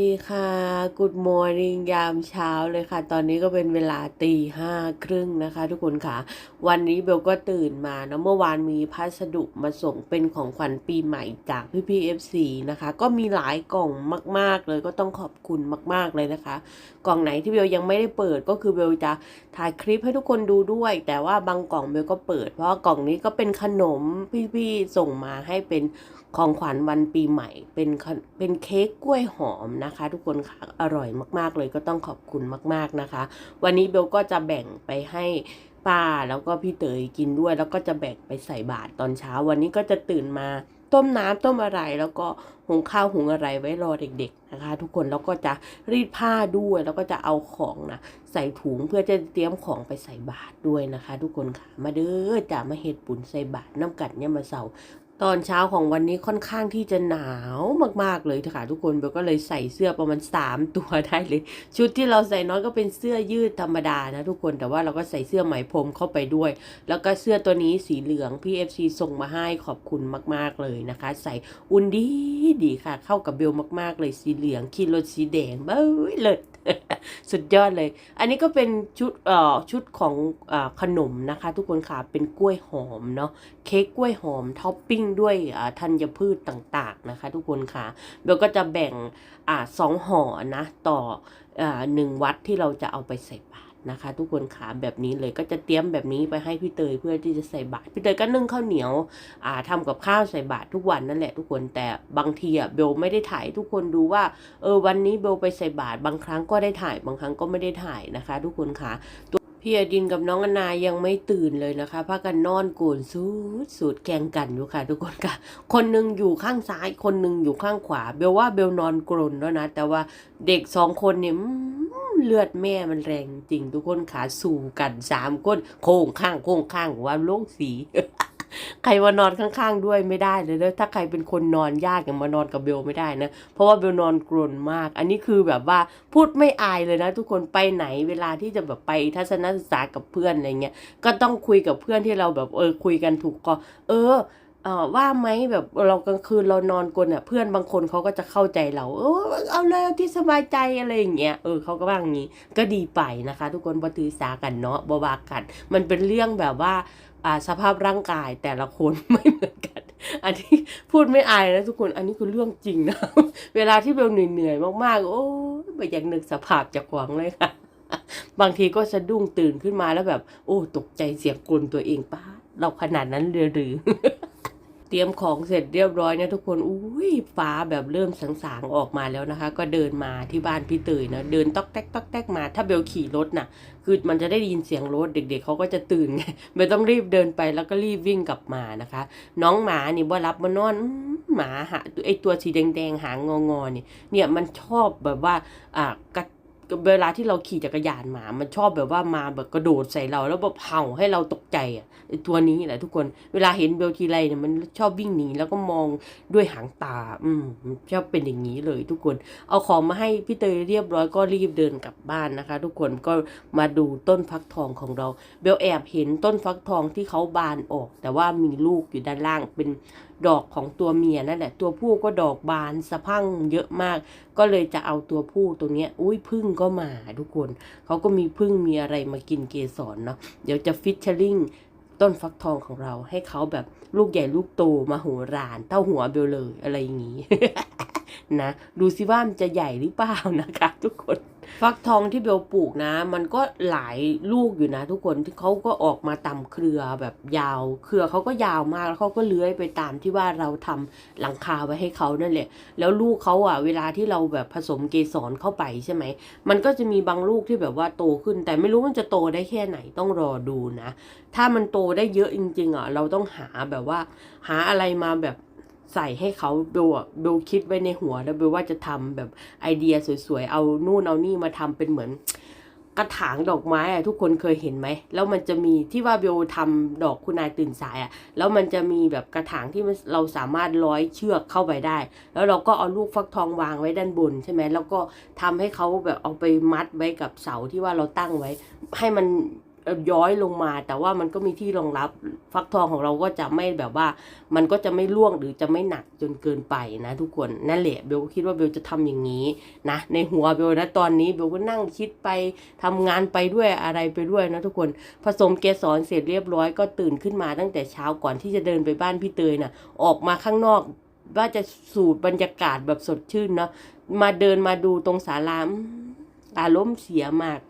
ดีค่ะ Good Morning ยามเช้าเลยค่ะ ตอนนี้ก็เป็นเวลาตีห้าครึ่งนะคะ ทุกคนค่ะ วันนี้เบลก็ตื่นมาเนอะเมื่อวานมีพัสดุมาส่งเป็นของขวัญปีใหม่จากพี่พีเอฟซีนะคะ ก็มีหลายกล่องมาก ๆ เลยก็ต้องขอบคุณมาก ๆ เลยนะคะ กล่องไหนที่เบลยังไม่ได้เปิดก็คือเบลจะถ่ายคลิปให้ทุกคนดูด้วย แต่ว่าบางกล่องเบลก็เปิด เพราะว่ากล่องนี้ก็เป็นขนมพี่ๆส่งมาให้เป็นของขวัญวันปีใหม่ เป็นขนเป็นเค้กกล้วยหอมนะคะ ทุกคนค่ะอร่อยมากๆเลยก็ต้องขอบคุณมาก ๆนะคะ วันนี้เบลก็จะแบ่งไปให้ป้าแล้วก็พี่เตยกินด้วย แล้วก็จะแบ่งไปใส่บาตรตอนเช้า วันนี้ก็จะตื่นมาต้มน้ำต้มอะไรแล้วก็หุงข้าวหุงอะไรไว้รอเด็กๆนะคะ ทุกคนแล้วก็จะรีดผ้าด้วยแล้วก็จะเอาของนะใส่ถุงเพื่อจะเตรียมของไปใส่บาตรด้วยนะคะ ทุกคนค่ะมาเด้อจะมาเฮ็ดปุ่นใส่บาตรน้ำกัดเนี่ยมาเสา ตอนเช้าของวันนี้ค่อนข้างที่จะหนาวมากๆเลยค่ะทุกคนเบลก็เลยใส่เสื้อประมาณ 3 ตัวได้เลย ชุดที่เราใส่น้อยก็เป็นเสื้อยืดธรรมดานะทุกคนแต่ว่าเราก็ใส่เสื้อไหมพรมเข้าไปด้วย แล้วก็เสื้อตัวนี้สีเหลืองพี่ FC ส่งมาให้ขอบคุณมาก ๆเลยนะคะ ใส่อุ่นดีดีค่ะ เข้ากับเบลมากๆเลยสีเหลืองคีรถสีแดงเบ้ยเลิศ สุดยอดเลย อันนี้ก็เป็นชุดเอ่อชุดของอ่อขนมนะคะ ทุกคนค่ะเป็นกล้วยหอมเนาะเค้กกล้วยหอมท็อปปิ้งด้วยอ่าธัญพืชต่างๆนะคะ ทุกคนค่ะเบลก็จะแบ่งอ่าสองห่อนะ ต่ออ่าหนึ่งวัดที่เราจะเอาไปใส่บา นะคะ ทุกคนขาแบบนี้เลยก็จะเตรียมแบบนี้ไปให้พี่เตยเพื่อที่จะใส่บาตรพี่เตยก็นึ่งข้าวเหนียวอ่าทำกับข้าวใส่บาตรทุกวันนั่นแหละทุกคนแต่บางทีอะเบลไม่ได้ถ่ายทุกคนดูว่าเออวันนี้เบลไปใส่บาตรบางครั้งก็ได้ถ่ายบางครั้งก็ไม่ได้ถ่ายนะคะ ทุกคนค่ะ พี่อดินกับน้องอนายังไม่ตื่นเลยนะคะพากันนอนโกนสูดสูดแกงกันอยู่ค่ะ ทุกคนค่ะ คนหนึ่งอยู่ข้างซ้าย คนหนึ่งอยู่ข้างขวา เบลว่าเบลนอนกรนแล้วนะ แต่ว่าเด็กสองคนเนี่ยเลือดแม่มันแรงจริง ทุกคนขาสู่กันสามคน โค้งข้างโค้งข้างว่าโล่งสี ใครมานอนข้างๆด้วยไม่ได้เลยนะถ้าใครเป็นคนนอนยากอย่างมานอนกับเบลไม่ได้นะ เพราะว่าเบลนอนกรนมาก อันนี้คือแบบว่าพูดไม่อายเลยนะ ทุกคนไปไหนเวลาที่จะแบบไปทัศนศึกษากับเพื่อนอะไรเงี้ย ก็ต้องคุยกับเพื่อนที่เราแบบเออคุยกันถูกก็เออเออว่าไหมแบบเรากลางคืนเรานอนกลนอะเพื่อนบางคนเขาก็จะเข้าใจเรา เออเอาเลยเอาที่สบายใจอะไรอย่างเงี้ยเออเขาก็ว่าอย่างงี้ก็ดีไปนะคะ ทุกคนบ่ถือสากันเนาะบ่ว่ากัน มันเป็นเรื่องแบบว่า สภาพร่างกายแต่ละคนไม่เหมือนกัน อันนี้พูดไม่อายนะทุกคนอันนี้คือเรื่องจริงนะ เวลาที่เบลเหนื่อยๆมากๆ โอ้ยไม่อยากนึกสภาพจากหวังเลยค่ะ บางทีก็สะดุ้งตื่นขึ้นมาแล้วแบบ โอ้ ตกใจเสียงกลนตัวเองป้าเราขนาดนั้นเลยหรือ ตรียมของเสร็จเรียบร้อยนะทุกคน อุ้ยฟ้าแบบเริ่มสางๆออกมาแล้วนะคะ ก็เดินมาที่บ้านพี่เตยนะ เดินตอกแตกตอกแตกมา ถ้าเบลขี่รถน่ะ คือมันจะได้ยินเสียงรถเด็ก ๆเขาก็จะตื่นไงเบลต้องรีบเดินไปแล้วก็รีบวิ่งกลับมานะคะ น้องหมานี่ว่ารับมานอนหมาหาไอตัวสีแดงๆหางงอๆนี่เนี่ยมันชอบแบบว่าอ่ากระ เวลาที่เราขี่จักรยานมา มันชอบแบบว่ามาแบบกระโดดใส่เรา แล้วแบบเห่าให้เราตกใจอะตัวนี้แหละทุกคน เวลาเห็นเบลทีไรเนี่ยมันชอบวิ่งหนีแล้วก็มองด้วยหางตา อืมชอบเป็นอย่างนี้เลยทุกคน เอาของมาให้พี่เตยเรียบร้อยก็รีบเดินกลับบ้านนะคะ ทุกคนก็มาดูต้นฟักทองของเราเบลแอบเห็นต้นฟักทองที่เขาบานออก แต่ว่ามีลูกอยู่ด้านล่างเป็นดอกของตัวเมียนั่นแหละ ตัวผู้ก็ดอกบานสะพังเยอะมาก ก็เลยจะเอาตัวผู้ตัวเนี้ย อุ้ยพึ่งก็มาทุกคน เขาก็มีพึ่งมีอะไรมากินเกสรเนาะ เดี๋ยวจะฟิชเชอร์ลิงต้นฟักทองของเราให้เขาแบบลูกใหญ่ลูกโตมาหัวราน เต้าหัวเบลเลยอะไรอย่างนี้ นะดูสิว่ามันจะใหญ่หรือเปล่านะคะ ทุกคน ฟักทองที่เบลปลูกนะ มันก็หลายลูกอยู่นะ ทุกคนที่เขาก็ออกมาตามเครือแบบยาว เครือเขาก็ยาวมากแล้วเขาก็เลื้อยไปตามที่ว่าเราทำหลังคาไว้ให้เขานั่นแหละ แล้วลูกเขาอะ เวลาที่เราแบบผสมเกสรเข้าไปใช่ไหม มันก็จะมีบางลูกที่แบบว่าโตขึ้น แต่ไม่รู้มันจะโตได้แค่ไหนต้องรอดูนะ ถ้ามันโตได้เยอะจริงๆอะเราต้องหาแบบว่า หาอะไรมาแบบ ใส่ให้เขาเบลเบลคิดไว้ในหัวแล้วเบลว่าจะทำแบบไอเดียสวยๆ เอานู่นเอานี่มาทำเป็นเหมือนกระถางดอกไม้อะทุกคนเคยเห็นไหม แล้วมันจะมีที่ว่าเบลทำดอกคุณนายตื่นสายอะแล้วมันจะมีแบบกระถางที่มันเราสามารถร้อยเชือกเข้าไปได้ แล้วเราก็เอาลูกฟักทองวางไว้ด้านบนใช่ไหมแล้วก็ทำให้เขาแบบเอาไปมัดไว้กับเสาที่ว่าเราตั้งไว้ ให้มัน ย้อยลงมา แต่ว่ามันก็มีที่รองรับฟักทองของเราก็จะไม่แบบว่า มันก็จะไม่ร่วงหรือจะไม่หนักจนเกินไปนะ ทุกคนนั่นแหละเบลก็คิดว่าเบลจะทำอย่างนี้นะในหัวเบลนะตอนนี้เบลก็นั่งคิดไปทำงานไปด้วยอะไรไปด้วยนะทุกคนผสมเกสรเสร็จเรียบร้อยก็ตื่นขึ้นมาตั้งแต่เช้าก่อนที่จะเดินไปบ้านพี่เตยน่ะออกมาข้างนอกว่าจะสูดบรรยากาศแบบสดชื่นเนาะมาเดินมาดูตรงศาลาอารมณ์เสียมาก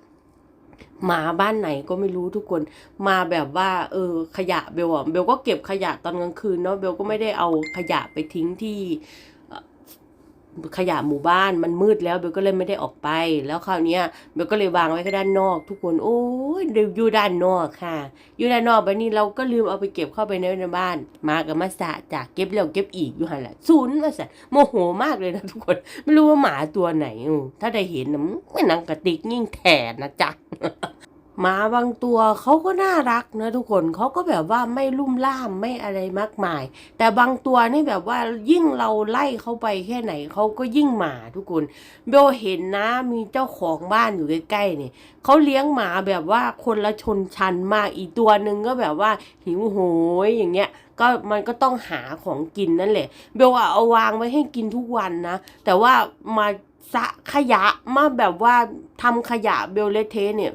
หมาบ้านไหนก็ไม่รู้ทุกคนมาแบบว่า เออ ขยะเบลอะเบลก็เก็บขยะตอนกลางคืนเนาะเบลก็ไม่ได้เอาขยะไปทิ้งที่ ขยะหมู่บ้านมันมืดแล้วเบลก็เลยไม่ได้ออกไป แล้วคราวเนี้ยเบลก็เลยวางไว้แค่ด้านนอก ทุกคนโอ้ยเดี๋ยวอยู่ด้านนอกค่ะ อยู่ด้านนอกไปนี่เราก็ลืมเอาไปเก็บเข้าไปในในบ้าน มากับมาสะจากเก็บแล้วเก็บอีกอยู่หันแหละศูนย์มาสะโมโหมากเลยนะทุกคน ไม่รู้ว่าหมาตัวไหนถ้าได้เห็นนะไม่นังกระติกยิ่งแถนะจ๊ะ หมาบางตัวเขาก็น่ารักนะทุกคนเขาก็แบบว่าไม่ลุ่มล่ามไม่อะไรมากมาย แต่บางตัวนี่แบบว่ายิ่งเราไล่เขาไปแค่ไหนเขาก็ยิ่งหมาทุกคนเบลเห็นนะมีเจ้าของบ้านอยู่ใกล้ๆเนี่ยเขาเลี้ยงหมาแบบว่าคนละชนชั้นมากอีกตัวหนึ่งก็แบบว่าหิวโหยอย่างเงี้ยก็มันก็ต้องหาของกินนั่นแหละเบลอะเอาวางไว้ให้กินทุกวันนะ แต่ว่ามาสะขยะมาแบบว่าทำขยะเบลเลเทเนี่ย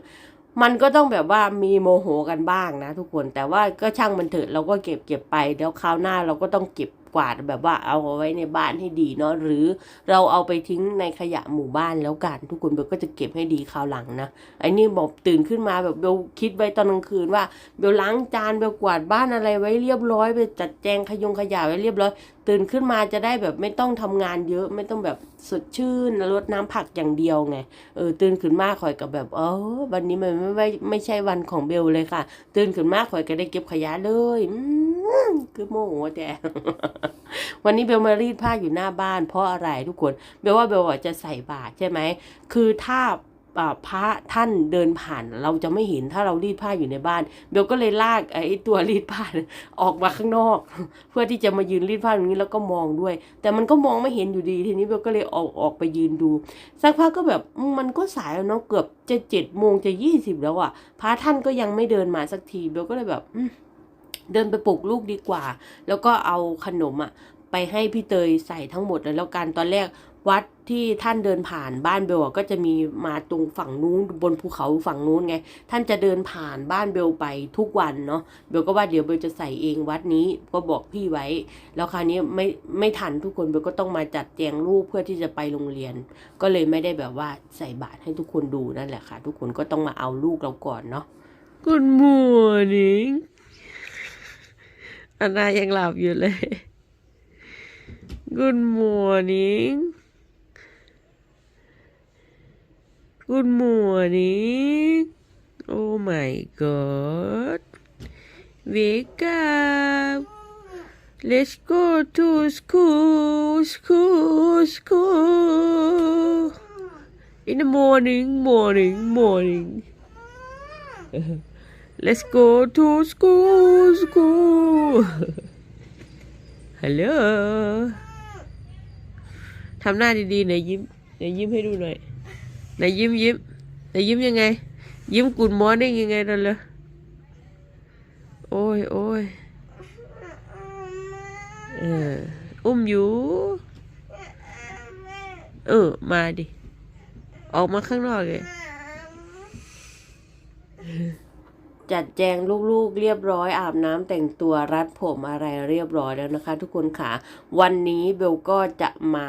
มันก็ต้องแบบว่ามีโมโหกันบ้างนะทุกคนแต่ว่าก็ช่างมันเถอะเราก็เก็บเก็บไปเดี๋ยวคราวหน้าเราก็ต้องเก็บ กวาดแบบว่าเอาไว้ในบ้านให้ดีเนาะหรือเราเอาไปทิ้งในขยะหมู่บ้านแล้วกัน ทุกคนเบลก็จะเก็บให้ดีคราวหลังนะไอ้นี่บอกตื่นขึ้นมาแบบเบลคิดไว้ตอนกลางคืนว่าเบลล้างจานเบลกวาดบ้านอะไรไว้เรียบร้อยไปจัดแจงขยงขยะไว้เรียบร้อย ตื่นขึ้นมาจะได้แบบไม่ต้องทำงานเยอะไม่ต้องแบบสดชื่นรดน้ำผักอย่างเดียวไงเออตื่นขึ้นมาข่อยกับแบบเออวันนี้มันไม่ไม่ไม่ใช่วันของเบลเลยค่ะ ตื่นขึ้นมาข่อยก็ได้เก็บขยะเลยอืม คือโมโหแต่วันนี้เบลมารีดผ้าอยู่หน้าบ้าน เพราะอะไรทุกคน เบลว่าเบลจะใส่บาตรใช่ไหม คือถ้าอ่าพระท่านเดินผ่านเราจะไม่เห็นถ้าเรารีดผ้าอยู่ในบ้าน เบลก็เลยลากไอ้ตัวรีดผ้าออกมาข้างนอก เพื่อที่จะมายืนรีดผ้าตรงนี้แล้วก็มองด้วย แต่มันก็มองไม่เห็นอยู่ดีทีนี้เบลก็เลยออกออกไปยืนดูสักพักก็แบบมันก็สายแล้วเนาะเกือบจะเจ็ดโมงจะยี่สิบแล้วอะ่ะพระท่านก็ยังไม่เดินมาสักทีเบลก็เลยแบบอื เดินไปปลุกลูกดีกว่า แล้วก็เอาขนมอะไปให้พี่เตยใส่ทั้งหมดเลยแล้วกันตอนแรกวัดที่ท่านเดินผ่านบ้านเบลก็จะมีมาตรงฝั่งนู้นบนภูเขาฝั่งนู้นไง ท่านจะเดินผ่านบ้านเบลไปทุกวันเนาะเบลก็ว่าเดี๋ยวเบลจะใส่เองวัดนี้ก็บอกพี่ไว้ แล้วคราวนี้ไม่ไม่ทันทุกคนเบลก็ต้องมาจัดแจงรูปเพื่อที่จะไปโรงเรียน ก็เลยไม่ได้แบบว่าใส่บาตรให้ทุกคนดูนั่นแหละค่ะ ทุกคนก็ต้องมาเอาลูกเราก่อนเนาะ Good morning อันนายังหลับอยู่เลย Good morning Good morning Oh my god Wake up Let's go to school school school In the morning morning morning Let's go to school school ฮัลโหลทำหน้าดีๆหน่อยยิ้มไหนยิ้มให้ดูหน่อยไหนยิ้มยิ้มไหนยิ้มยังไง ยิ้มกุดมอร์นิ่ยังไงนั่นเลยโอ้ยโอ้ยเอออุ้มอยู่ เออ มาดิ ออกมาข้างนอกเลย จัดแจงลูกๆเรียบร้อยอาบน้ำแต่งตัวรัดผมอะไรเรียบร้อยแล้วนะคะ ทุกคนค่ะ วันนี้เบลก็จะมา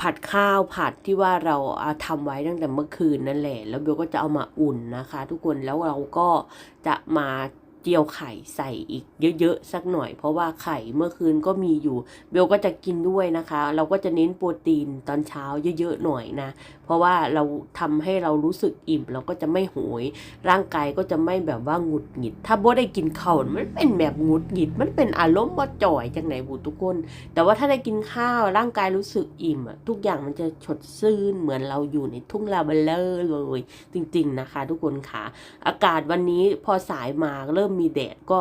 ผัดข้าวผัดที่ว่าเราเอาทำไว้ตั้งแต่เมื่อคืนนั่นแหละ แล้วเบลก็จะเอามาอุ่นนะคะ ทุกคนแล้วเราก็จะมาเจียวไข่ใส่อีกเยอะๆสักหน่อย เพราะว่าไข่เมื่อคืนก็มีอยู่ เบลก็จะกินด้วยนะคะ เราก็จะเน้นโปรตีนตอนเช้าเยอะๆหน่อยนะ ราะว่าเราทำให้เรารู้สึกอิ่มเราก็จะไม่โหย ร่างกายก็จะไม่แบบว่าหงุดหงิด ถ้าบ่ได้กินข้าวมันเป็นแบบหงุดหงิด มันเป็นอารมณ์บ่จ่อยจังไหนบุทุกคน แต่ว่าถ้าได้กินข้าวร่างกายรู้สึกอิ่มอะทุกอย่างมันจะฉดซื่นเหมือนเราอยู่ในทุ่งลาเวนเดอร์เลย จริง ๆนะคะ ทุกคนค่ะ อากาศวันนี้พอสายมาเริ่มมีแดดก็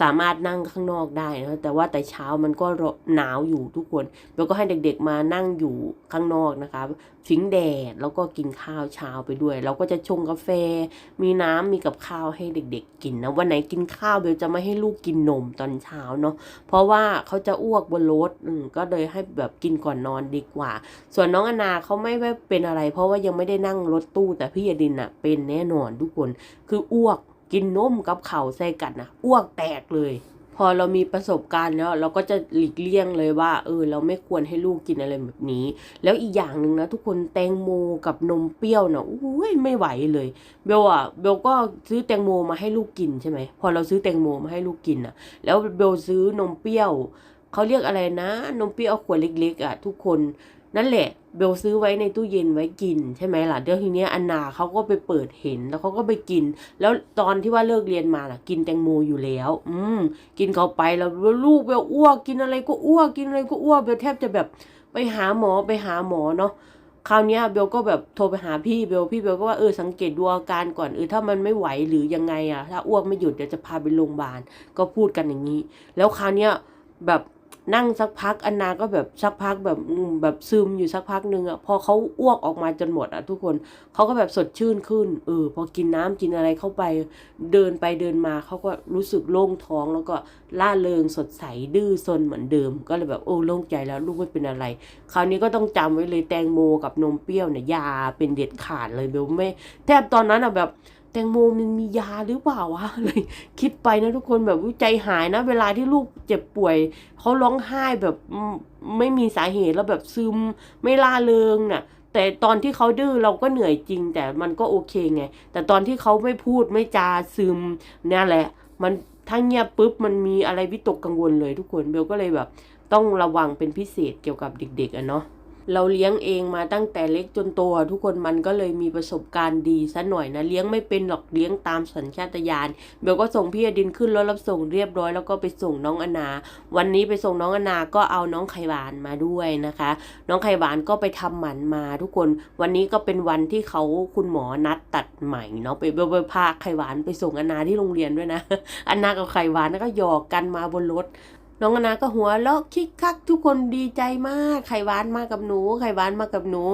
สามารถนั่งข้างนอกได้นะแต่ว่าแต่เช้ามันก็หนาวอยู่ทุกคนเบลก็ให้เด็กๆมานั่งอยู่ข้างนอกนะคะฟิงแดดแล้วก็กินข้าวเช้าไปด้วย เราก็จะชงกาแฟ มีน้ำมีกับข้าวให้เด็ก ๆ กินนะวันไหนกินข้าวเบลจะไม่ให้ลูกกินนมตอนเช้าเนาะเพราะว่าเขาจะอ้วกบนรถก็เลยให้แบบกินก่อนนอนดีกว่า ส่วนน้องอนาเขาไม่ไม่เป็นอะไร เพราะว่ายังไม่ได้นั่งรถตู้ แต่พี่ยดินอะเป็นแน่นอนทุกคนคืออ้วก กินนมกับเข่าใส่กันนะอ้วกแตกเลย พอเรามีประสบการณ์แล้ว เราก็จะหลีกเลี่ยงเลยว่า เออ เราไม่ควรให้ลูกกินอะไรแบบนี้ แล้วอีกอย่างหนึ่งนะทุกคนแตงโมกับนมเปรี้ยวนะอุ้ยไม่ไหวเลยเบลอะเบลก็ซื้อแตงโมมาให้ลูกกินใช่ไหมพอเราซื้อแตงโมมาให้ลูกกินอะแล้วเบลซื้อนมเปรี้ยวเขาเรียกอะไรนะ นมเปรี้ยวขวดเล็กๆอะทุกคนนั่นแหละ เบลซื้อไว้ในตู้เย็นไว้กินใช่ไหมล่ะเดี๋ยวทีเนี้ยอันนาเขาก็ไปเปิดเห็นแล้วเขาก็ไปกิน แล้วตอนที่ว่าเลิกเรียนมาล่ะ กินแตงโมอยู่แล้ว อืมกินเขาไปแล้วลูกเบลอ้วกกินอะไรก็อ้วกกินอะไรก็อ้วกเบลแทบจะแบบไปหาหมอไปหาหมอเนาะคราวนี้เบลก็แบบโทรไปหาพี่เบลพี่เบลก็ว่าเออสังเกตดูอาการก่อนเออถ้ามันไม่ไหวหรือยังไงอะถ้าอ้วกไม่หยุดเดี๋ยวจะพาไปโรงพยาบาลก็พูดกันอย่างนี้ แล้วคราวนี้แบบ นั่งสักพักอันนาก็แบบสักพักแบบแบบซึมอยู่สักพักหนึ่งอะพอเขาอ้วกออกมาจนหมดอะทุกคนเขาก็แบบสดชื่นขึ้นเออพอกินน้ำกินอะไรเข้าไป เดินไปเดินมาเขาก็รู้สึกโล่งท้องแล้วก็ล่าเริงสดใสดื้อซนเหมือนเดิม ก็เลยแบบโอ้โล่งใจแล้วลูกไม่เป็นอะไร คราวนี้ก็ต้องจำไว้เลยแตงโมกับนมเปรี้ยวเนี่ยยาเป็นเด็ดขาดเลยเบลไม่แทบตอนนั้นอะแบบ แตงโมมันมียาหรือเปล่าวะเลยคิดไปนะทุกคนแบบอุ๊ยใจหายนะ เวลาที่ลูกเจ็บป่วยเขาร้องไห้แบบไม่มีสาเหตุแล้วแบบซึมไม่ล่าเริงน่ะ แต่ตอนที่เขาดื้อเราก็เหนื่อยจริง แต่มันก็โอเคไง แต่ตอนที่เขาไม่พูดไม่จาซึมเนี่ยแหละ มันถ้าเงียบปุ๊บมันมีอะไรวิตกกังวลเลยทุกคนเบลก็เลยแบบ ต้องระวังเป็นพิเศษเกี่ยวกับเด็กๆอะเนาะ เราเลี้ยงเองมาตั้งแต่เล็กจนโตทุกคนมันก็เลยมีประสบการณ์ดีซะหน่อยนะเลี้ยงไม่เป็นหรอกเลี้ยงตามสัญชาตญาณเบลก็ส่งพี่อดินขึ้นรถรับส่งเรียบร้อยแล้วก็ไปส่งน้องอนา วันนี้ไปส่งน้องอนาก็เอาน้องไข่หวานมาด้วยนะคะ น้องไข่หวานก็ไปทำหมันมาทุกคน วันนี้ก็เป็นวันที่เขาคุณหมอนัดตัดใหม่เนาะไปเบลไปพาไข่หวานไปส่งอนาที่โรงเรียนด้วยนะอนากับไข่หวานก็หยอกกันมาบนรถ น้องอนาก็หัวเราะคิกคักทุกคนดีใจมาก ไข่หวานมากับหนู ไข่หวานมากับหนู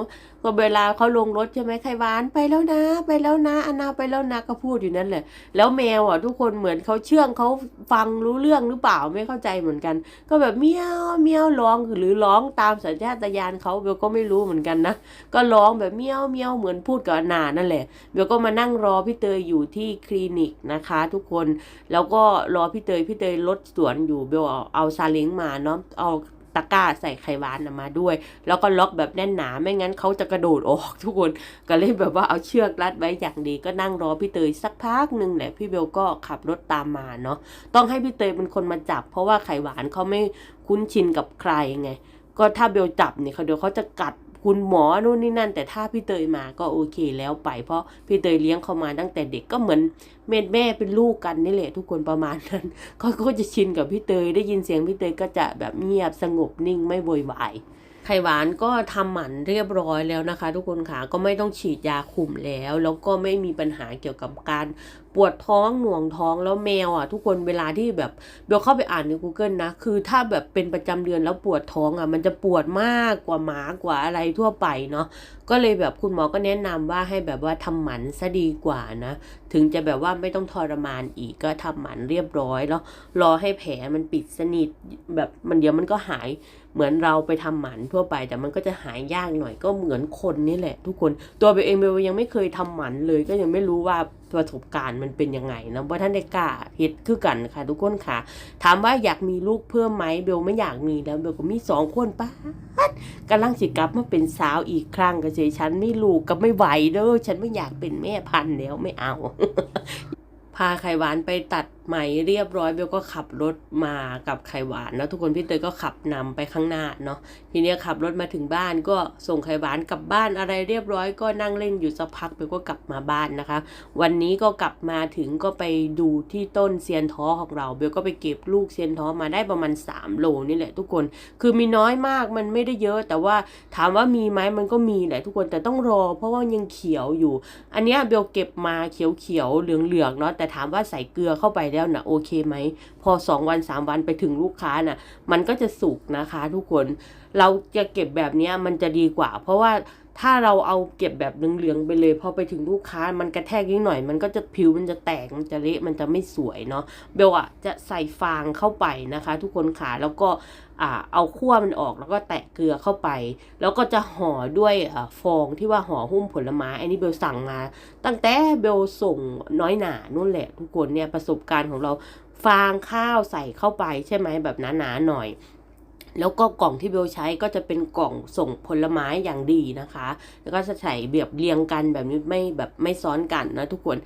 ก็เวลาเขาลงรถใช่ไหมไข่หวานไปแล้วนะ ไปแล้วนะอนาไปแล้วนะก็พูดอยู่นั่นแหละ แล้วแมวอะทุกคนเหมือนเขาเชื่องเขาฟังรู้เรื่องหรือเปล่าไม่เข้าใจเหมือนกัน ก็แบบเมียวเมียวร้องหรือร้องตามสัญชาตญาณเขาเบลก็ไม่รู้เหมือนกันนะก็ร้องแบบเมียวเมียวเหมือนพูดกับอนานั่นแหละเบลก็มานั่งรอพี่เตยอยู่ที่คลินิกนะคะ ทุกคนแล้วก็รอพี่เตยพี่เตยรถสวนอยู่เบลเอาซาเล้งมาเนาะเอา ตะกร้าใส่ไข่หวานนมาด้วย แล้วก็ล็อกแบบแน่นหนาไม่งั้นเขาจะกระโดดออกทุกคนก็เลยแบบว่าเอาเชือกรัดไว้อย่างดีก็นั่งรอพี่เตยสักพักหนึ่งแหละพี่เบลก็ขับรถตามมาเนาะต้องให้พี่เตยเป็นคนมาจับ เพราะว่าไข่หวานเขาไม่คุ้นชินกับใครไงก็ถ้าเบลจับเนี่ยเขาเดี๋ยวเขาจะกัด คุณหมอนู่นนี่นั่น แต่ถ้าพี่เตยมาก็โอเคแล้วไป เพราะพี่เตยเลี้ยงเขามาตั้งแต่เด็กก็เหมือนแม่แม่เป็นลูกกันนี่แหละทุกคนประมาณนั้นเขาก็จะชินกับพี่เตยได้ยินเสียงพี่เตยก็จะแบบเงียบสงบนิ่งไม่โวยวาย ไข่หวานก็ทำหมันเรียบร้อยแล้วนะคะ ทุกคนค่ะก็ไม่ต้องฉีดยาคุมแล้ว แล้วก็ไม่มีปัญหาเกี่ยวกับการปวดท้องหน่วงท้องแล้วแมวอะ ทุกคนเวลาที่แบบเบลเข้าไปอ่านใน Google นะ คือถ้าแบบเป็นประจำเดือนแล้วปวดท้องอะ มันจะปวดมากกว่าหมากว่าอะไรทั่วไปเนาะก็เลยแบบคุณหมอก็แนะนำว่าให้แบบว่าทำหมันซะดีกว่านะ ถึงจะแบบว่าไม่ต้องทรมานอีกก็ทำหมันเรียบร้อยแล้วรอให้แผลมันปิดสนิทแบบมันเดี๋ยวมันก็หาย เหมือนเราไปทำหมันทั่วไป แต่มันก็จะหายยากหน่อยก็เหมือนคนนี่แหละ ทุกคนตัวเบลเองเบลยังไม่เคยทำหมันเลย ก็ยังไม่รู้ว่าประสบการณ์มันเป็นยังไงนะว่าท่านได้กล้าเฮ็ดคือกันค่ะ ทุกคนค่ะ ถามว่าอยากมีลูกเพิ่มไหมเบลไม่อยากมีแล้วเบลก็มีสองคนป้าดกำลังสิกลับมาเป็นสาวอีกครั้งก็เฉยฉันไม่ลูกก็ไม่ไหวเด้อฉันไม่อยากเป็นแม่พันธุ์แล้วไม่เอา พาไข่หวานไปตัดไหมเรียบร้อยเบลก็ขับรถมากับไข่หวานแล้วทุกคนพี่เตยก็ขับนำไปข้างหน้าเนาะทีเนี้ยขับรถมาถึงบ้านก็ส่งไข่หวานกลับบ้านอะไรเรียบร้อยก็นั่งเล่นอยู่สักพักเบลก็กลับมาบ้านนะคะ วันนี้ก็กลับมาถึงก็ไปดูที่ต้นเซียนท้อของเราเบลก็ไปเก็บลูกเซียนท้อมาได้ประมาณ3โลนี่แหละทุกคน คือมีน้อยมากมันไม่ได้เยอะแต่ว่าถามว่ามีไหมมันก็มีแหละทุกคนแต่ต้องรอ เพราะว่ายังเขียวอยู่ อันเนี้ยเบลเก็บมาเขียวๆเหลืองๆเนาะแต่แต่ถามว่าใส่เกลือเข้าไปแล้วนะโอเคไหม พอสองวันสามวันไปถึงลูกค้าน่ะ มันก็จะสุกนะคะทุกคน เราจะเก็บแบบนี้มันจะดีกว่า เพราะว่า ถ้าเราเอาเก็บแบบเหลืองๆไปเลยพอไปถึงลูกค้ามันกระแทกนิดหน่อย มันก็จะผิวมันจะแตกมันจะเละมันจะไม่สวยเนาะเบลอะจะใส่ฟางเข้าไปนะคะ ทุกคนขาแล้วก็อ่าเอาขั้วมันออกแล้วก็แตะเกลือเข้าไป แล้วก็จะห่อด้วยอาฟองที่ว่าห่อหุ้มผลไม้ อันนี้เบลสั่งมา ตั้งแต่เบลส่งน้อยหนานู่นแหละ ทุกคนเนี่ยประสบการณ์ของเราฟางข้าวใส่เข้าไปใช่ไหมแบบหนาๆหน่อย แล้วก็กล่องที่เบลใช้ก็จะเป็นกล่องส่งผลไม้อย่างดีนะคะ แล้วก็จะใส่แบบเรียงกันแบบนี้ไม่แบบไม่ซ้อนกันนะทุกคน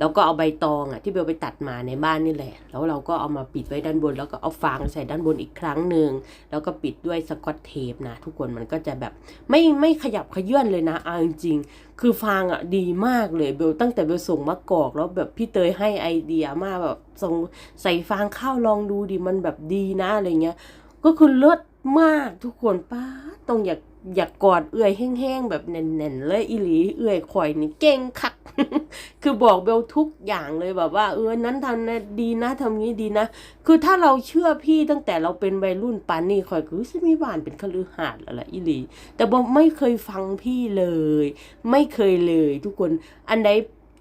แล้วก็เอาใบตองอะที่เบลไปตัดมาในบ้านนี่แหละ แล้วเราก็เอามาปิดไว้ด้านบน แล้วก็เอาฟางใส่ด้านบนอีกครั้งหนึ่งแล้วก็ปิดด้วยสกอตเทปนะทุกคนมันก็จะแบบไม่ไม่ขยับขยื่นเลยนะเอาจริงๆคือฟางอะดีมากเลยเบลตั้งแต่เบลส่งมะกอก แล้วแบบพี่เตยให้ไอเดียมาแบบส่งใส่ฟางข้าวลองดูดิมันแบบดีนะอะไรเงี้ย ก็คือเลิศมากทุกคนป้าต้องอยากอยากกอดเอื่อยแห้งๆแบบแน่นๆเลยอีหลีเอื่อยข่อยนี่เก่งคัก คือบอกเบลทุกอย่างเลยแบบว่า เออนั้นทำนะดีนะทำนี้ดีนะ คือถ้าเราเชื่อพี่ตั้งแต่เราเป็นวัยรุ่นปานนี่ข่อยก็รู้สึกมีบ้านเป็นคฤหาสน์แล้วล่ะอีหลี แต่บอกไม่เคยฟังพี่เลย ไม่เคยเลยทุกคนอันใด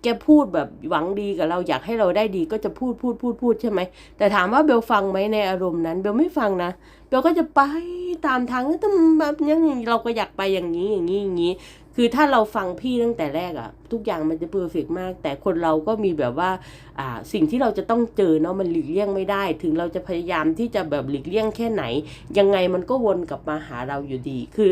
แกพูดแบบหวังดีกับเราอยากให้เราได้ดีก็จะพูดพูดพูดพูดใช่ไหมแต่ถามว่าเบลฟังไหมในอารมณ์นั้นเบลไม่ฟังนะเบลก็จะไปตามทางทำแบบย่างนี้เราก็อยากไปอย่างนี้อย่างนี้อย่างนี้ คือถ้าเราฟังพี่ตั้งแต่แรกอะทุกอย่างมันจะเพอร์เฟกมาก แต่คนเราก็มีแบบว่าอ่าสิ่งที่เราจะต้องเจอเนาะมันหลีกเลี่ยงไม่ได้ ถึงเราจะพยายามที่จะแบบหลีกเลี่ยงแค่ไหน ยังไงมันก็วนกลับมาหาเราอยู่ดี คือ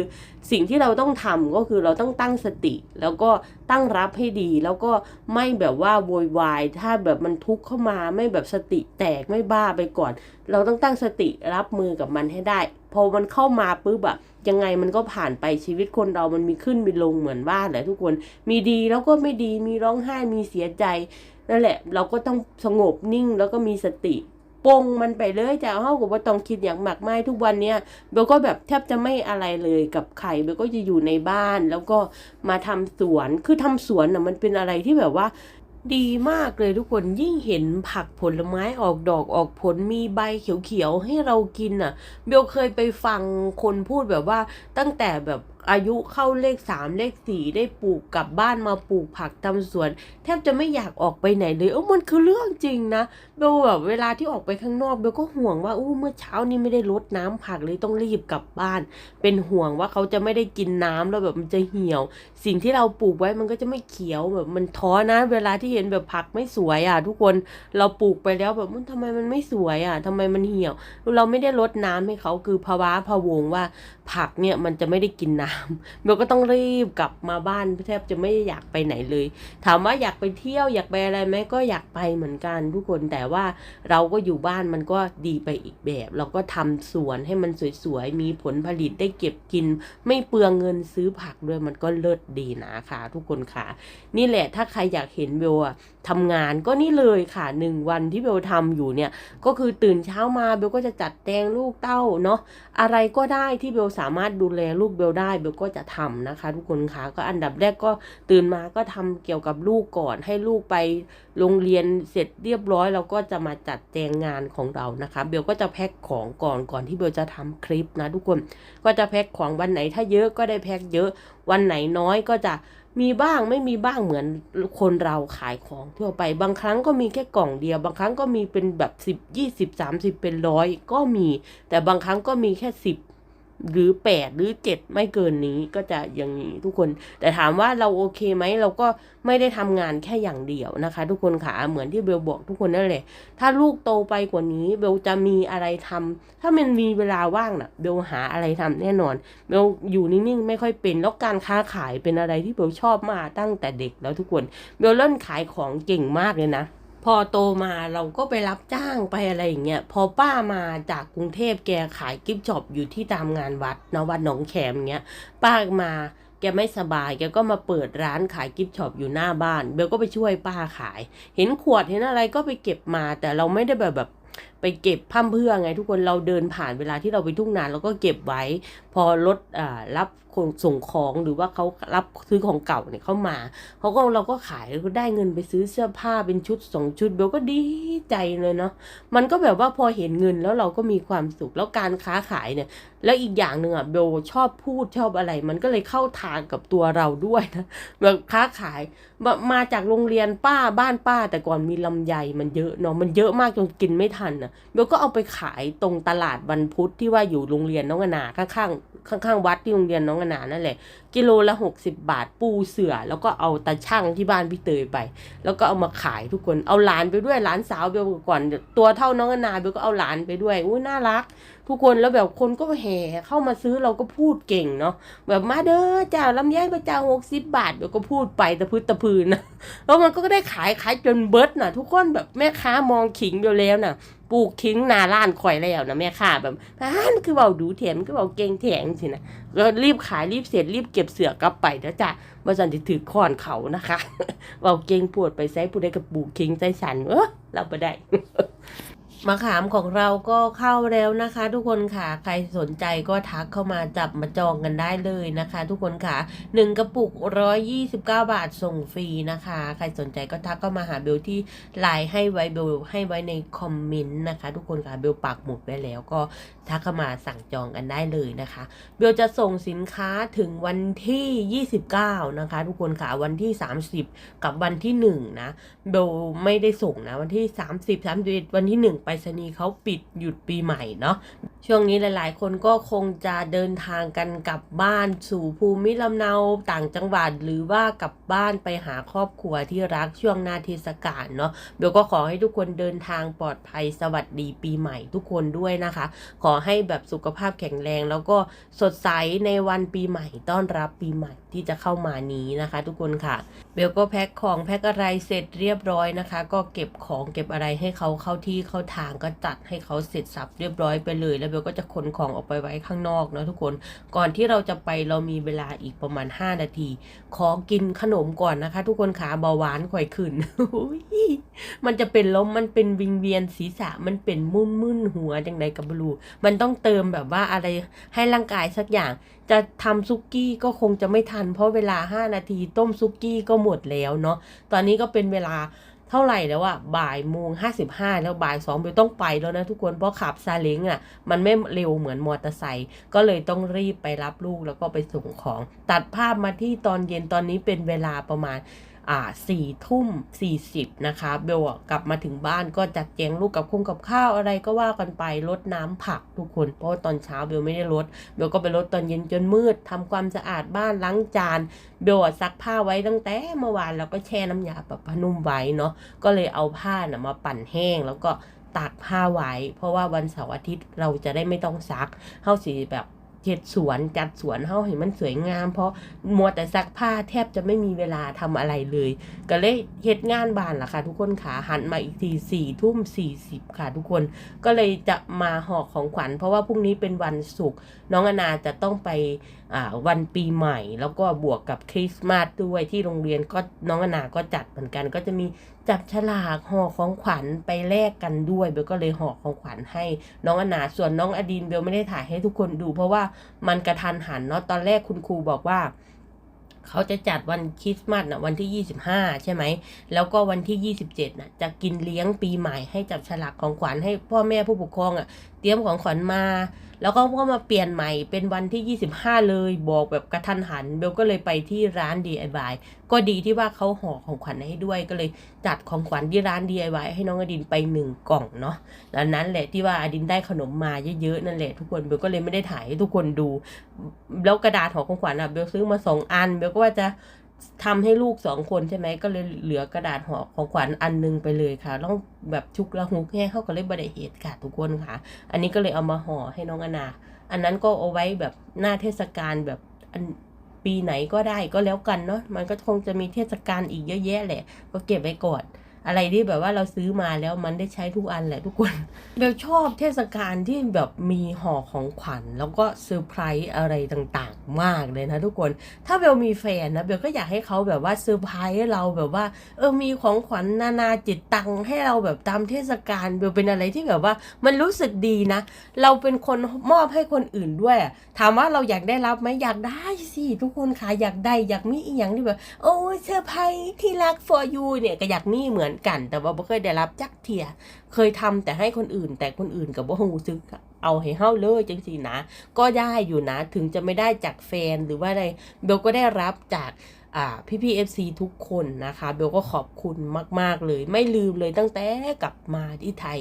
สิ่งที่เราต้องทำก็คือเราต้องตั้งสติ แล้วก็ตั้งรับให้ดี แล้วก็ไม่แบบว่าโวยวายถ้าแบบมันทุกข์เข้ามาไม่แบบสติแตกไม่บ้าไปก่อน เราต้องตั้งสติรับมือกับมันให้ได้พอมันเข้ามาปุ๊บอะ ยังไงมันก็ผ่านไปชีวิตคนเรามันมีขึ้นมีลงเหมือนบ้านแหละทุกคน มีดีแล้วก็ไม่ดีมีร้องไห้มีเสียใจนั่นแหละ เราก็ต้องสงบนิ่งแล้วก็มีสติปงมันไปเลยจะเอากับว่าต้องคิดอย่างหมากไม้ทุกวันเนี้ยเบลก็แบบแทบจะไม่อะไรเลยกับใครเบลก็จะอยู่ในบ้านแล้วก็มาทำสวนคือทำสวนน่ะมันเป็นอะไรที่แบบว่า ดีมากเลยทุกคนยิ่งเห็นผักผลไม้ออกดอกออกผลมีใบเขียวๆให้เรากินอะ เบลเคยไปฟังคนพูดแบบว่าตั้งแต่แบบ อายุเข้าเลขสามเลขสี่ได้ปลูกกลับบ้านมาปลูกผักทำสวน แทบจะไม่อยากออกไปไหนเลยเออมันคือเรื่องจริงนะเบลแบบเวลาที่ออกไปข้างนอกเบลก็ห่วงว่าอู้เมื่อเช้านี้ไม่ได้รดน้ำผักเลยต้องรีบกลับบ้าน เป็นห่วงว่าเขาจะไม่ได้กินน้ำแล้วแบบมันจะเหี่ยว สิ่งที่เราปลูกไว้มันก็จะไม่เขียวแบบมันท้อนะ เวลาที่เห็นแบบผักไม่สวยอะ ทุกคนเราปลูกไปแล้วแบบมันทำไมมันไม่สวยอะทำไมมันเหี่ยว เราไม่ได้รดน้ำให้เขาคือภาวะพะวงว่าผักเนี่ยมันจะไม่ได้กินน้ำเบลก็ต้องรีบกลับมาบ้านแทบจะไม่อยากไปไหนเลย ถามว่าอยากไปเที่ยวอยากไปอะไรไหมก็อยากไปเหมือนกันทุกคนแต่ว่าเราก็อยู่บ้านมันก็ดีไปอีกแบบ เราก็ทำสวนให้มันสวยๆมีผลผลิตได้เก็บกิน ไม่เปลืองเงินซื้อผักด้วยมันก็เลิศดีนะคะทุกคนค่ะ นี่แหละถ้าใครอยากเห็นเบลอะทำงานก็นี่เลยค่ะหนึ่งวันที่เบลทำอยู่เนี่ย ก็คือตื่นเช้ามาเบลก็จะจัดแตงลูกเต้าเนาะอะไรก็ได้ที่เบลสามารถดูแลลูกเบลได้เบเบลก็จะทำนะคะ ทุกคนคะก็อันดับแรกก็ตื่นมาก็ทำเกี่ยวกับลูกก่อน ให้ลูกไปโรงเรียนเสร็จเรียบร้อยเราก็จะมาจัดแจงงานของเรานะคะ เบลก็จะแพ็คของก่อนก่อนที่เบลจะทำคลิปนะ ทุกคนก็จะแพ็คของวันไหนถ้าเยอะก็ได้แพ็คเยอะ วันไหนน้อยก็จะมีบ้างไม่มีบ้างเหมือนคนเราขายของทั่วไป บางครั้งก็มีแค่กล่องเดียว บางครั้งก็มีเป็นแบบสิบยี่สิบสามสิบเป็นร้อยก็มี แต่บางครั้งก็มีแค่สิบ หรือแปดหรือเจ็ดไม่เกินนี้ก็จะอย่างนี้ทุกคน แต่ถามว่าเราโอเคไหมเราก็ไม่ได้ทำงานแค่อย่างเดียวนะคะ ทุกคนค่ะเหมือนที่เบลบอกทุกคนนั่นแหละ ถ้าลูกโตไปกว่านี้เบลจะมีอะไรทำถ้ามันมีเวลาว่างน่ะเบลหาอะไรทำแน่นอนเบลอยู่นิ่งๆไม่ค่อยเป็นแล้วการค้าขายเป็นอะไรที่เบลชอบมาตั้งแต่เด็กแล้วทุกคนเบลเล่นขายของเก่งมากเลยนะ พอโตมาเราก็ไปรับจ้างไปอะไรอย่างเงี้ย พอป้ามาจากกรุงเทพแกขายกิฟต์ช็อปอยู่ที่ตามงานวัดเนาะวัดหนองแขมเงี้ย ป้ามาแกไม่สบาย แกก็มาเปิดร้านขายกิฟต์ช็อปอยู่หน้าบ้าน เบลก็ไปช่วยป้าขาย เห็นขวดเห็นอะไรก็ไปเก็บมา แต่เราไม่ได้แบบแบบ ไปเก็บพั่มเพื่อไงทุกคนเราเดินผ่านเวลาที่เราไปทุ่งนาเราก็เก็บไว้ พอรถอ่ารับส่งของหรือว่าเขารับซื้อของเก่าเนี่ยเข้ามาเขาก็เราก็ขายแล้วก็ได้เงินไปซื้อเสื้อผ้าเป็นชุดสองชุดเบลก็ดีใจเลยเนาะมันก็แบบว่าพอเห็นเงินแล้วเราก็มีความสุขแล้วการค้าขายเนี่ย แล้วอีกอย่างหนึ่งอะเบลชอบพูดชอบอะไร มันก็เลยเข้าทางกับตัวเราด้วยนะแบบค้าขายมามาจากโรงเรียนป้าบ้านป้า แต่ก่อนมีลำไยมันเยอะเนาะมันเยอะมากจนกินไม่ทันอะเบลก็เอาไปขายตรงตลาดวันพุธที่ว่าอยู่โรงเรียนน้องอนาข้างๆข้างๆวัดที่โรงเรียนน้องอนานั่นแหละ กิโลละหกสิบบาทปูเสือ แล้วก็เอาตาช่างที่บ้านพี่เตยไป แล้วก็เอามาขายทุกคนเอาหลานไปด้วยหลานสาวเบลก่อนตัวเท่าน้องอนาเบลก็เอาหลานไปด้วยอุ้ยน่ารัก ทุกคนแล้วแบบคนก็แห่เข้ามาซื้อเราก็พูดเก่งเนาะแบบมาเด้อเจ้าลำไยมาเจ้าหกสิบบาทเดี๋ยวก็พูดไปตะพืดตะพื้นนะแล้วมันก็ได้ขายขายจนเบิร์ดน่ะทุกคนแบบแม่ค้ามองขิงเดียวแล้วน่ะ ลูกขิงนาล้านข่อยแล้วนะแม่ค้าแบบอ่นคือเบาดูเถียมคือเบาเก่งแถงสินะก็รีบขายรีบเสร็จรีบเก็บเสือกลับไปแล้วจ้ะว่าสันจะถือค้อนเขานะคะเบาเก่งปวดไปใส่ผู้ใดกับปลูกขิงใส่ฉันเออเราไปได้ มะขามของเราก็เข้าแล้วนะคะ ทุกคนค่ะ ใครสนใจก็ทักเข้ามาจับมาจองกันได้เลยนะคะ ทุกคนค่ะหนึ่งกระปุกร้อยยี่สิบเก้าบาทส่งฟรีนะคะ ใครสนใจก็ทักเข้ามาหาเบลที่ไลน์ให้ไว้เบลให้ไว้ในคอมเมนต์นะคะ ทุกคนค่ะเบลปักหมุดไว้แล้วก็ทักเข้ามาสั่งจองกันได้เลยนะคะ เบลจะส่งสินค้าถึงวันที่ 29 นะคะ ทุกคนค่ะวันที่ 30 กับวันที่1นะเบลไม่ได้ส่งนะวันที่ 30 31วันที่ 1 ไปษณีย์เขาปิดหยุดปีใหม่เนาะช่วงนี้หลาย ๆ คนก็คงจะเดินทางกันกลับบ้านสู่ภูมิลำเนาต่างจังหวัด หรือว่ากลับบ้านไปหาครอบครัวที่รักช่วงหนาเทศกาลเนาะเบลก็ขอให้ทุกคนเดินทางปลอดภัยสวัสดีปีใหม่ทุกคนด้วยนะคะ ขอให้แบบสุขภาพแข็งแรง แล้วก็สดใสในวันปีใหม่ต้อนรับปีใหม่ที่จะเข้ามานี้นะคะ ทุกคนค่ะเบลก็แพ็คของแพ็คอะไรเสร็จเรียบร้อยนะคะ ก็เก็บของเก็บอะไรให้เขาเข้าที่เข้าทางก็จัดให้เขาเสร็จสับเรียบร้อยไปเลย แล้วเบลก็จะขนของออกไปไว้ข้างนอกเนาะทุกคน ก่อนที่เราจะไปเรามีเวลาอีกประมาณ 5 นาที ขอกินขนมก่อนนะคะ ทุกคนขาเบาหวานข่อยขึ้น มันจะเป็นลมมันเป็นวิงเวียนศีรษะมันเป็นมุ่นมุ่นหัวจังใดกับบลูมันต้องเติมแบบว่าอะไรให้ร่างกายสักอย่าง จะทำซุกี้ก็คงจะไม่ทัน เพราะเวลา 5 นาทีต้มซุกี้ก็หมดแล้วเนาะตอนนี้ก็เป็นเวลา เท่าไหร่แล้วอะบ่ายโมงห้าสิบห้าแล้วบ่ายสองเบลต้องไปแล้วนะทุกคนเพราะขับซาเล้งอะมันไม่เร็วเหมือนมอเตอร์ไซค์ก็เลยต้องรีบไปรับลูกแล้วก็ไปส่งของ ตัดภาพมาที่ตอนเย็นตอนนี้เป็นเวลาประมาณ อ่าสี่ทุ่มสี่สิบนะคะเบลกลับมาถึงบ้านก็จัดแจงลูกกับคุ้งกับข้าวอะไรก็ว่ากันไปลดน้ำผักทุกคนเพราะตอนเช้าเบลไม่ได้ลดเบลก็ไปลดตอนเย็นจนมืดทำความสะอาดบ้านล้างจานเบลซักผ้าไว้ตั้งแต่เมื่อวานแล้วก็แช่น้ำยาปรับผ้านุ่มไว้เนาะก็เลยเอาผ้าน่ะมาปั่นแห้งแล้วก็ตากผ้าไว้ เพราะว่าวันเสาร์อาทิตย์เราจะได้ไม่ต้องซักเข้าสีแบบ เฮ็ดสวนจัดสวนเฮาเห็นมันสวยงาม เพราะมัวแต่ซักผ้าแทบจะไม่มีเวลาทำอะไรเลย ก็เลยเฮ็ดงานบ้านล่ะค่ะ ทุกคนค่ะหันมาอีกทีสี่ทุ่มสี่สิบค่ะ ทุกคนก็เลยจะมาหอกของขวัญ เพราะว่าพรุ่งนี้เป็นวันศุกร์น้องอนาจะต้องไปวันปีใหม่ แล้วก็บวกกับคริสต์มาสด้วยที่โรงเรียนก็น้องอนาก็จัดเหมือนกัน ก็จะมีจับฉลากห่อของขวัญไปแลกกันด้วยเบลก็เลยห่อของขวัญให้น้องอนาส่วนน้องอดินเบลไม่ได้ถ่ายให้ทุกคนดู เพราะว่ามันกระทันหันเนาะตอนแรกคุณครูบอกว่าเขาจะจัดวันคริสต์มาสนะวันที่ 25 ใช่ไหม แล้วก็วันที่ 27นะจะกินเลี้ยงปีใหม่ให้จับฉลากของขวัญให้พ่อแม่ผู้ปกครองอะ่ะ เตรียมของขวัญมา แล้วก็ก็มาเปลี่ยนใหม่เป็นวันที่ 25 เลยบอกแบบกระทันหันเบลก็เลยไปที่ร้าน DIY ก็ดีที่ว่าเขาห่อของขวัญให้ด้วยก็เลยจัดของขวัญที่ร้าน DIY ให้น้องอดินไปหนึ่งกล่องเนาะดังนั้นแหละที่ว่าอดินได้ขนมมาเยอะๆนั่นแหละทุกคนเบลก็เลยไม่ได้ถ่ายให้ทุกคนดู แล้วกระดาษห่อของขวัญอะเบลซื้อมาสองอันเบลก็ว่าจะ ทำให้ลูกสองคนใช่ไหมก็เลยเหลือกระดาษห่อของขวัญอันหนึงไปเลยค่ะต้องแบบชุกละหุกแห้เข้าก็เลยบไดเหตุค่ะทุกคนค่ะ อันนี้ก็เลยเอามาห่อให้น้องอนา อันนั้นก็เอาไว้แบบหน้าเทศกาลแบบอันปีไหนก็ได้ก็แล้วกันเนาะมันก็คงจะมีเทศกาลอีกเยอะแยะแหละ ก็เก็บไว้ก่อน อะไรที่แบบว่าเราซื้อมาแล้วมันได้ใช้ทุกอันแหละทุกคนเบลชอบเทศกาลที่แบบมีห่อของขวัญแล้วก็เซอร์ไพรส์อะไรต่างๆ มากเลยนะทุกคน ถ้าเบลมีแฟนนะเบลก็อยากให้เขาแบบว่าเซอร์ไพรส์เราแบบว่า เออมีของขวัญนานาจิตตังให้เราแบบตามเทศกาลเบลเป็นอะไรที่แบบว่ามันรู้สึกดีนะ เราเป็นคนมอบให้คนอื่นด้วยอะถามว่าเราอยากได้รับไหมอยากได้สิทุกคนค่ะอยากได้อยากมีอีกอย่างที่แบบโอ้ยเซอร์ไพรส์ที่รัก for you เนี่ยก็อยากมีเหมือนกัน แต่ว่าบ่เคยได้รับจักเทีย เคยทำแต่ให้คนอื่น แต่คนอื่นกับบ่ฮู้ซึกเอาให้เฮาเลยจังซี่นะ ก็ได้อยู่นะ ถึงจะไม่ได้จากแฟนหรือว่าอะไรเบลก็ได้รับจากพี่พีเอฟซีทุกคนนะคะ เบลก็ขอบคุณมาก ๆ เลย ไม่ลืมเลยตั้งแต่กลับมาที่ไทย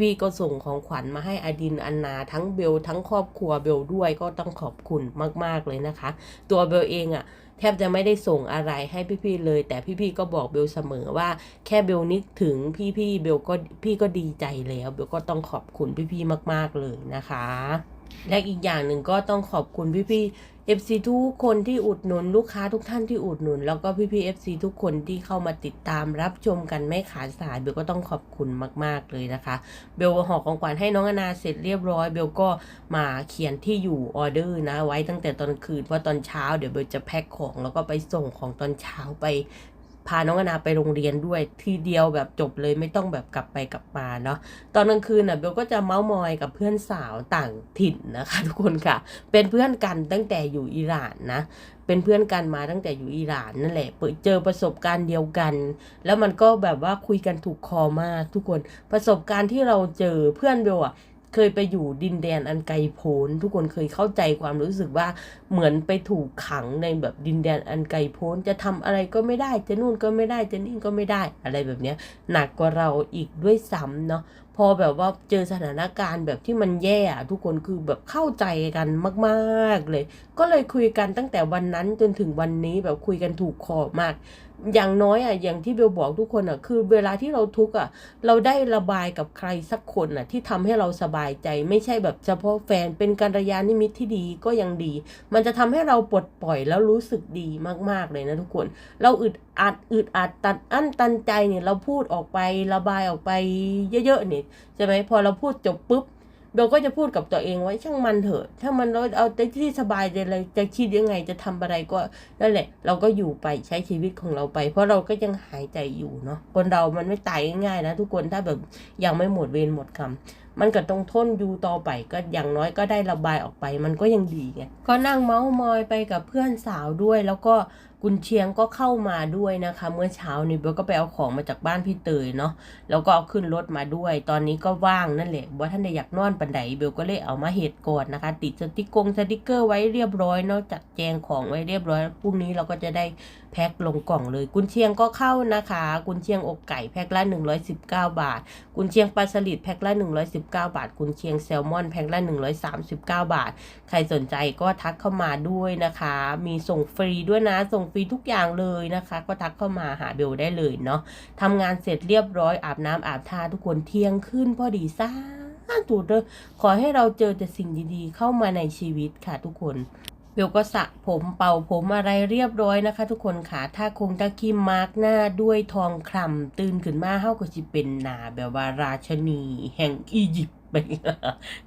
พี่ๆก็ส่งของขวัญมาให้อดินอันนา ทั้งเบลทั้งครอบครัวเบลด้วยก็ต้องขอบคุณมาก ๆ เลยนะคะ ตัวเบลเองอะ่ะ ทบจะไม่ได้ส่งอะไรให้พี่ๆเลย แต่พี่ๆก็บอกเบลเสมอว่า แค่เบลนึกถึงพี่ๆเบลก็พี่ก็ดีใจแล้วเบลก็ต้องขอบคุณพี่ๆมาก ๆเลยนะคะ และอีกอย่างหนึ่งก็ต้องขอบคุณพี่ๆ FC ทุกคนที่อุดหนุน ลูกค้าทุกท่านที่อุดหนุน แล้วก็พี่ๆ FC ทุกคนที่เข้ามาติดตามรับชมกันไม่ขาดสายเบลก็ต้องขอบคุณมาก ๆเลยนะคะ เบลห่อของขวัญให้น้องอนาเสร็จเรียบร้อยเบลก็มาเขียนที่อยู่ออเดอร์นะไว้ตั้งแต่ตอนคืนเพราะตอนเช้าเดี๋ยวเบลจะแพ็คของแล้วก็ไปส่งของตอนเช้าไป พาน้องอนาไปโรงเรียนด้วยทีเดียวแบบจบเลยไม่ต้องแบบกลับไปกลับมาเนาะตอนกลางคืนน่ะเบลก็จะเมาส์มอยกับเพื่อนสาวต่างถิ่นนะคะ ทุกคนค่ะ เป็นเพื่อนกันตั้งแต่อยู่อิหร่านนะเป็นเพื่อนกันมาตั้งแต่อยู่อิหร่านนั่นแหละเปิดเจอประสบการณ์เดียวกัน แล้วมันก็แบบว่าคุยกันถูกคอมากทุกคนประสบการณ์ที่เราเจอเพื่อนเบลอะ เคยไปอยู่ดินแดนอันไกลโพ้นทุกคนเคยเข้าใจความรู้สึกว่าเหมือนไปถูกขังในแบบดินแดนอันไกลโพ้นจะทำอะไรก็ไม่ได้จะนู่นก็ไม่ได้จะนี่ก็ไม่ได้อะไรแบบเนี้ยหนักกว่าเราอีกด้วยซ้ำเนาะพอแบบว่าเจอสถานการณ์แบบที่มันแย่ทุกคนคือแบบเข้าใจกันมาก ๆเลย ก็เลยคุยกันตั้งแต่วันนั้นจนถึงวันนี้แบบคุยกันถูกคอมาก อย่างน้อยอะอย่างที่เบลบอกทุกคนอะคือเวลาที่เราทุกข์อะเราได้ระบายกับใครสักคนอะที่ทำให้เราสบายใจ ไม่ใช่แบบเฉพาะแฟนเป็นกัลยาณมิตรที่ดีก็ยังดี มันจะทำให้เราปลดปล่อยแล้วรู้สึกดีมากๆเลยนะทุกคน เราอึดอัดอึดอัดตันอั้นตันใจเนี่ยเราพูดออกไประบายออกไปเยอะๆเนี่ยใช่ไหมพอเราพูดจบปุ๊บ เบลก็จะพูดกับตัวเองไว้ช่างมันเถอะถ้ามันเราเอาแต่ที่สบายใจเลย จะคิดยังไงจะทำอะไรก็นั่นแหละ เราก็อยู่ไปใช้ชีวิตของเราไป เพราะเราก็ยังหายใจอยู่เนาะคนเรามันไม่ตายง่ายๆนะ ทุกคนถ้าแบบยังไม่หมดเวรหมดกรรมมันก็ต้องทนอยู่ต่อไปก็อย่างน้อยก็ได้ระบายออกไป มันก็ยังดีไงก็นั่งเมาส์มอยไปกับเพื่อนสาวด้วย แล้วก็ กุนเชียงก็เข้ามาด้วยนะคะ เมื่อเช้านี้เบลก็ไปเอาของมาจากบ้านพี่เตยเนาะแล้วก็เอาขึ้นรถมาด้วย ตอนนี้ก็ว่างนั่นแหละว่าท่านใดอยากนอนปันไดเบลก็เลยเอามาเห็ดก่อนนะคะ ติดสติกงสติกเกอร์ไว้เรียบร้อยเนาะจัดแจงของไว้เรียบร้อยพรุ่งนี้เราก็จะได้แพ็คลงกล่องเลย กุนเชียงก็เข้านะคะ กุนเชียงอกไก่แพ็คละ119 บาท กุนเชียงปลาสลิดแพ็คละ119 บาท กุนเชียงแซลมอนแพ็คละ139 บาท ใครสนใจก็ทักเข้ามาด้วยนะคะ มีส่งฟรีด้วยนะส่งฟรีทุกอย่างเลยนะคะ ก็ทักเข้ามาหาเบลได้เลยเนาะทำงานเสร็จเรียบร้อยอาบน้ำอาบทาทุกคนเที่ยงขึ้นพอดีซ่าตูดเลยขอให้เราเจอแต่สิ่งดีๆ เข้ามาในชีวิตค่ะทุกคนเบลก็สระผมเป่าผมอะไรเรียบร้อยนะคะ ทุกคนค่ะถ้าคงตะคิมมาร์กหน้าด้วยทองคำตื่นขึ้นมาเฮาก็สิเป็นนาแบบว่าราชนี แห่งอียิปต์ ไป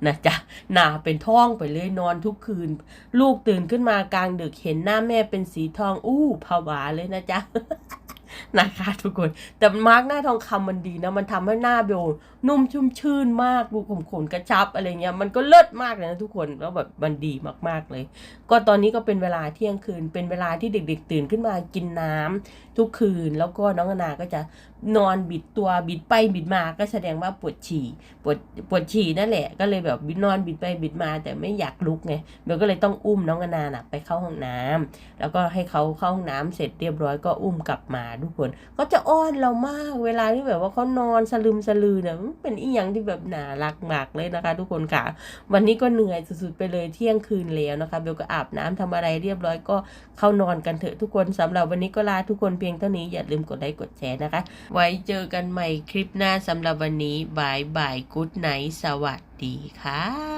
นะจ๊ะหนาเป็นทองไปเลยนอนทุกคืน ลูกตื่นขึ้นมากลางดึกเห็นหน้าแม่เป็นสีทองอู้ผวาเลยนะจ๊ะ นะคะทุกคน แต่มาร์กหน้าทองคำมันดีนะ มันทำให้หน้าเบลนุ่มชุ่มชื่นมากดูขมขนกระชับอะไรเงี้ยมันก็เลิศมากเลยนะทุกคนแล้วแบบมันดีมากๆเลย ก็ตอนนี้ก็เป็นเวลาเที่ยงคืน เป็นเวลาที่เด็ก ๆ ตื่นขึ้นมากินน้ำทุกคืนแล้วก็น้องอนาก็จะนอนบิดตัวบิดไปบิดมาก็แสดงว่าปวดฉี่ปวดปวดฉี่นั่นแหละ ก็เลยแบบนอนบิดไปบิดมา แต่ไม่อยากลุกไงเบลก็เลยต้องอุ้มน้องอนานะไปเข้าห้องน้ำแล้วก็ให้เขาเข้าห้องน้ำเสร็จเรียบร้อยก็อุ้มกลับมาทุกคนก็จะอ้อนเรามากเวลาที่แบบว่าเขานอนสลึมสลือเนี่ยมันเป็นอีหยังที่แบบน่ารักมากเลยนะคะ ทุกคนค่ะ วันนี้ก็เหนื่อยสุดๆไปเลยเที่ยงคืนแล้วนะคะเบลก็อาบน้ำทำอะไรเรียบร้อยก็เข้านอนกันเถอะทุกคนสำหรับวันนี้ก็ลาทุกคนเพียงเท่านี้อย่าลืมกดไลค์กดแชร์นะคะ ไว้เจอกันใหม่คลิปหน้าสำหรับวันนี้บายบายกุ๊ดไนท์สวัสดีค่ะ